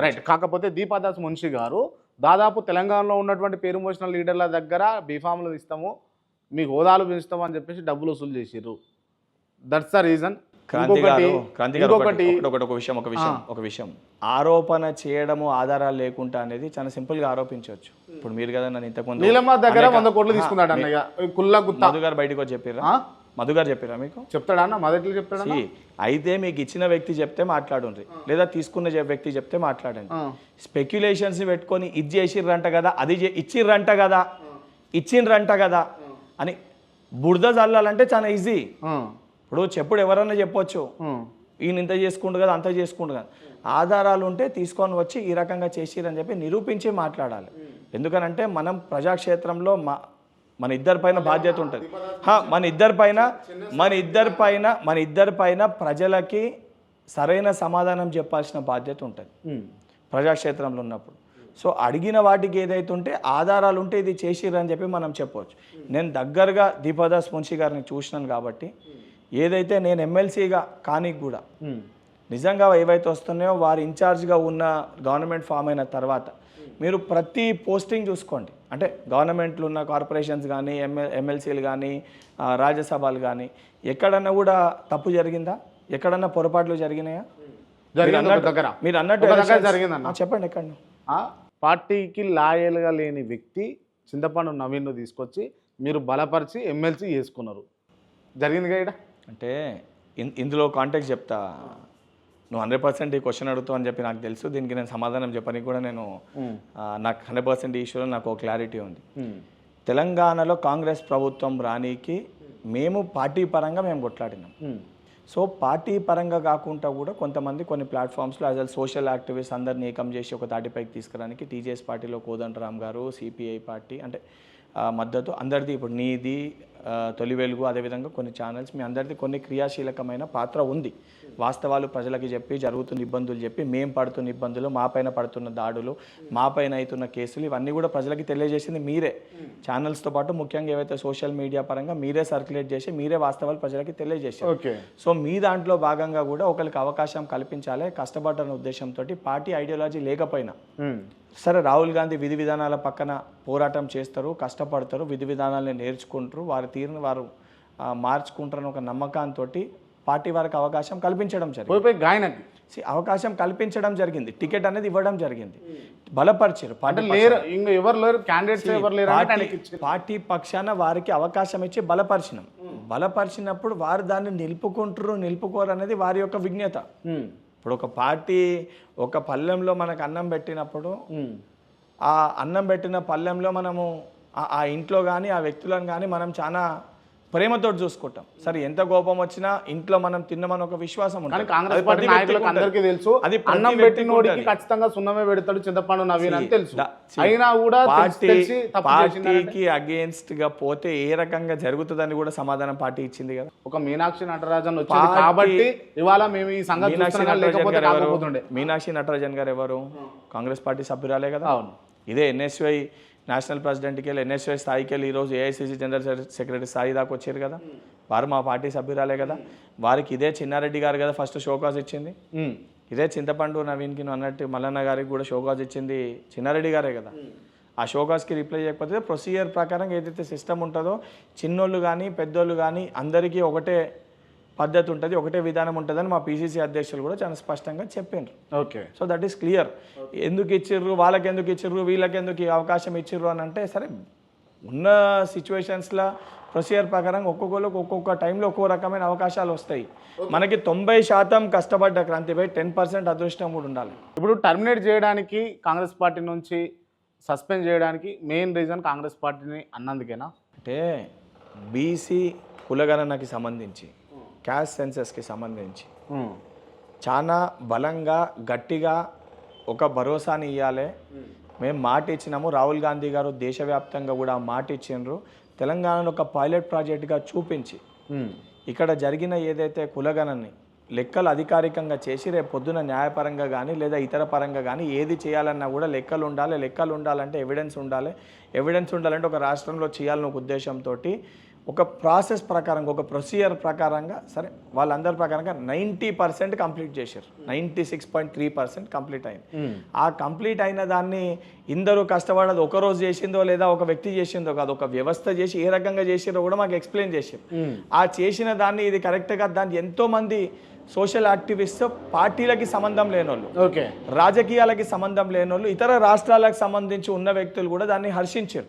Right కాకపోతే దీపాదాస్ మున్షి గారు దాదాపు తెలంగాణలో ఉన్నటువంటి పేరు మోసిన లీడర్ల దగ్గర బీఫామ్లు ఇస్తాము మీకు హోదాలు పెంచుతాము అని చెప్పేసి డబ్బులు వసూలు చేసిర్రు. దట్స్ ద రీజన్ ఒకటి ఒక విషయం ఒక విషయం ఒక విషయం. ఆరోపణ చేయడము ఆధారాలు లేకుండా అనేది చాలా సింపుల్గా ఆరోపించవచ్చు. ఇప్పుడు మీరు కదా నన్ను ఇంతకుముందు దగ్గర వంద కోట్లు తీసుకున్నాడు అన్నయ్య. కుల్ల మధు గారు బయటకు వచ్చి చెప్పారా? మధు గారు చెప్పారా మీకు? చెప్తాడా అన్న? మొదట్లో చెప్తాడా అయితే మీకు ఇచ్చిన వ్యక్తి చెప్తే మాట్లాడుండ్రి. లేదా తీసుకున్న వ్యక్తి చెప్తే మాట్లాడండి. స్పెక్యులేషన్స్ పెట్టుకొని ఇది చేసిర్రంట కదా అది ఇచ్చిర్రంట కదా ఇచ్చిండ్రంట కదా అని బురద చల్లాలంటే చాలా ఈజీ ఇప్పుడు చెప్పుడు ఎవరన్నా చెప్పొచ్చు. ఈయన ఇంత చేసుకుంటు కదా అంత చేసుకుంటు కదా. ఆధారాలు ఉంటే తీసుకొని వచ్చి ఈ రకంగా చేసిరని చెప్పి నిరూపించి మాట్లాడాలి. ఎందుకనంటే మనం ప్రజాక్షేత్రంలో మా మన ఇద్దరి పైన బాధ్యత ఉంటుంది. హా, మన ఇద్దరి పైన మన ఇద్దరి పైన మన ఇద్దరి పైన ప్రజలకి సరైన సమాధానం చెప్పాల్సిన బాధ్యత ఉంటుంది. ప్రజాక్షేత్రంలో ఉన్నప్పుడు. సో అడిగిన వాటికి ఏదైతే ఉంటే ఆధారాలు ఉంటే ఇది చేసిర్రని చెప్పి మనం చెప్పవచ్చు. నేను దగ్గరగా దీపదాస్ మున్షి గారిని చూసినాను కాబట్టి ఏదైతే నేను ఎమ్మెల్సీగా కానీ కూడా నిజంగా ఏవైతే వస్తున్నాయో వారు ఇన్ఛార్జ్గా ఉన్న గవర్నమెంట్ ఫామ్ అయిన తర్వాత మీరు ప్రతి పోస్టింగ్ చూసుకోండి. అంటే గవర్నమెంట్లో ఉన్న కార్పొరేషన్స్ కానీ ఎంఎల్ ఎమ్మెల్సీలు కానీ రాజ్యసభలు కానీ ఎక్కడన్నా కూడా తప్పు జరిగిందా? ఎక్కడన్నా పొరపాట్లు జరిగినాయా? జరిగింది మీరు అన్నట్టు- చెప్పండి ఎక్కడ పార్టీకి లాయల్గా లేని వ్యక్తి చింతపండు నవీన్ను తీసుకొచ్చి మీరు బలపరిచి ఎమ్మెల్సీ చేసుకున్నారు. జరిగిందిగా ఇక్కడ? అంటే ఇన్- ఇందులో కాంటాక్ట్ చెప్తా. నువ్వు హండ్రెడ్ పర్సెంట్ ఈ క్వశ్చన్ అడుగుతావు అని చెప్పి నాకు తెలుసు. దీనికి నేను సమాధానం చెప్పడానికి కూడా నేను నాకు హండ్రెడ్ పర్సెంట్ ఈ ఇష్యూలో నాకు ఒక క్లారిటీ ఉంది. తెలంగాణలో కాంగ్రెస్ ప్రభుత్వం రానీకి మేము పార్టీ పరంగా మేము కొట్లాడినాం. సో పార్టీ పరంగా కాకుండా కూడా కొంతమంది కొన్ని ప్లాట్ఫామ్స్లో యాజ్ సోషల్ యాక్టివిస్ట్ అందరిని ఏకం చేసి ఒక తాటిపైకి తీసుకురానికి టీజేఎస్ పార్టీలో కోదండరామ్ గారు సిపిఐ పార్టీ అంటే మద్దతు అందరిది. ఇప్పుడు నీది తొలి వెలుగు అదేవిధంగా కొన్ని ఛానల్స్ మీ అందరిది కొన్ని క్రియాశీలకమైన పాత్ర ఉంది. వాస్తవాలు ప్రజలకి చెప్పి జరుగుతున్న ఇబ్బందులు చెప్పి మేం పడుతున్న ఇబ్బందులు మా పైన పడుతున్న దాడులు మా పైన అవుతున్న కేసులు ఇవన్నీ కూడా ప్రజలకి తెలియజేసింది మీరే. ఛానల్స్తో పాటు ముఖ్యంగా ఏవైతే సోషల్ మీడియా పరంగా మీరే సర్క్యులేట్ చేసి మీరే వాస్తవాలు ప్రజలకి తెలియజేశారు. ఓకే సో మీ దాంట్లో భాగంగా కూడా ఒకరికి అవకాశం కల్పించాలి కష్టపడ్డన్న ఉద్దేశంతో పార్టీ ఐడియాలజీ లేకపోయినా. సరే రాహుల్ గాంధీ విధి విధానాల పక్కన పోరాటం చేస్తారు కష్టపడతారు విధి విధానాలని నేర్చుకుంటారు వారి తీరుని వారు మార్చుకుంటారని ఒక నమ్మకంతో పార్టీ వారికి అవకాశం కల్పించడం జరిగింది. అవకాశం కల్పించడం జరిగింది. టికెట్ అనేది ఇవ్వడం జరిగింది. బలపరిచారు పార్టీ పక్షాన. వారికి అవకాశం ఇచ్చి బలపరిచినాం. బలపరిచినప్పుడు వారు దాన్ని నిలుపుకుంటారు నిలుపుకోరు అనేది వారి యొక్క విజ్ఞత. ఇప్పుడు ఒక పార్టీ ఒక పళ్ళెంలో మనకు అన్నం పెట్టినప్పుడు. ఆ అన్నం పెట్టిన పళ్ళెంలో మనము ఆ- ఇంట్లో కానీ ఆ వ్యక్తులను కానీ మనం చాలా ప్రేమతో చూసుకుంటాం. సరే ఎంత కోపం వచ్చినా ఇంట్లో మనం తిన్నామని ఒక విశ్వాసం ఉంటుంది. కాంగ్రెస్ పార్టీ నాయకులకు. అందరికీ తెలుసు. అది అన్నం పెట్టినోడికి. ఖచ్చితంగా సున్నమే పెడతాడు చింతపండు నవీన్ అని తెలుసు. అయినా కూడా పార్టీ పార్టీకి అగేన్స్ట్గా పోతే ఏ రకంగా జరుగుతుందని కూడా సమాధానం పార్టీ ఇచ్చింది కదా. ఒక మీనాక్షి నటరాజన్ వచ్చింది కాబట్టి ఇవాళ మేము ఈ మీనాక్షి నటరాజన్ గారు ఎవరు? మీనాక్షి నటరాజన్ గారు ఎవరు? కాంగ్రెస్ పార్టీ సభ్యురాలే కదా. అవును. ఇదే ఎన్ఎస్వై నేషనల్ ప్రెసిడెంట్కి వెళ్ళి ఎన్ఎస్వై స్థాయికి వెళ్ళి ఈరోజు ఏఐసిసి జనరల్ సెక్రటరీ స్థాయి దాకా వచ్చారు కదా. వారు మా పార్టీ సభ్యురాలే కదా. వారికి ఇదే చిన్నారెడ్డి గారు కదా ఫస్ట్ షోకాజ్ ఇచ్చింది. ఇదే చింతపండు నవీన్కి నువ్వు అన్నట్టు మల్లన్న గారికి కూడా షోకాజ్ ఇచ్చింది చిన్నారెడ్డి గారే కదా. ఆ షోకాజ్కి రిప్లై చేయకపోతే ప్రొసీజర్ ప్రకారం ఏదైతే సిస్టమ్ ఉంటుందో చిన్నోళ్ళు కానీ పెద్దోళ్ళు కానీ అందరికీ ఒకటే పద్ధతి ఉంటుంది ఒకటే విధానం ఉంటుందని మా పీసీసీ అధ్యక్షులు కూడా చాలా స్పష్టంగా చెప్పిండ్రు. Okay. So that is clear ఎందుకు ఇచ్చిర్రు వాళ్ళకి ఎందుకు ఇచ్చిర్రు వీళ్ళకి ఎందుకు అవకాశం ఇచ్చిర్రు అని అంటే సరే ఉన్న సిచ్యువేషన్స్లో ప్రొసీజర్ ప్రకారం ఒక్కొక్కరికి ఒక్కొక్క టైంలో ఒక్కో రకమైన అవకాశాలు వస్తాయి. మనకి తొంభై శాతం కష్టపడ్డ క్రాంతిపై టెన్ పర్సెంట్ అదృష్టం కూడా ఉండాలి. ఇప్పుడు టర్మినేట్ చేయడానికి కాంగ్రెస్ పార్టీ నుంచి సస్పెండ్ చేయడానికి మెయిన్ రీజన్ కాంగ్రెస్ పార్టీని అన్నందుకేనా? అంటే బీసీ కులగణనకి సంబంధించి క్యాస్ట్ సెన్సెస్కి సంబంధించి. ఉమ్. చాలా బలంగా గట్టిగా ఒక భరోసాని ఇవ్వాలి మేము మాట ఇచ్చినాము. రాహుల్ గాంధీ గారు దేశవ్యాప్తంగా కూడా మాట ఇచ్చిండ్రు. తెలంగాణను ఒక పైలట్ ప్రాజెక్టుగా చూపించి. ఉమ్. ఇక్కడ జరిగిన ఏదైతే కులగణని లెక్కలు అధికారికంగా చేసి రేపు పొద్దున న్యాయపరంగా కానీ లేదా ఇతర పరంగా కానీ ఏది చేయాలన్నా కూడా లెక్కలు ఉండాలి. లెక్కలు ఉండాలంటే ఎవిడెన్స్ ఉండాలి. ఎవిడెన్స్ ఉండాలంటే ఒక రాష్ట్రంలో చేయాలన్న ఒక ఉద్దేశంతో ఒక ప్రాసెస్ ప్రకారంగా ఒక ప్రొసీజర్ ప్రకారంగా సరే వాళ్ళందరి ప్రకారంగా నైంటీ పర్సెంట్ కంప్లీట్ చేశారు. Ninety six point three percent complete అయింది. ఆ కంప్లీట్ అయిన దాన్ని ఇందరూ కష్టపడదు. ఒక రోజు చేసిందో లేదా ఒక వ్యక్తి చేసిందో కాదు ఒక వ్యవస్థ చేసి ఏ రకంగా చేసిరో కూడా మాకు ఎక్స్ప్లెయిన్ చేసారు ఆ చేసిన దాన్ని ఇది కరెక్ట్గా దాన్ని ఎంతో మంది సోషల్ యాక్టివిస్ట్ పార్టీలకి సంబంధం లేనోళ్ళు ఓకే. రాజకీయాలకి సంబంధం లేనోళ్ళు ఇతర రాష్ట్రాలకు సంబంధించి ఉన్న వ్యక్తులు కూడా దాన్ని హర్షించారు.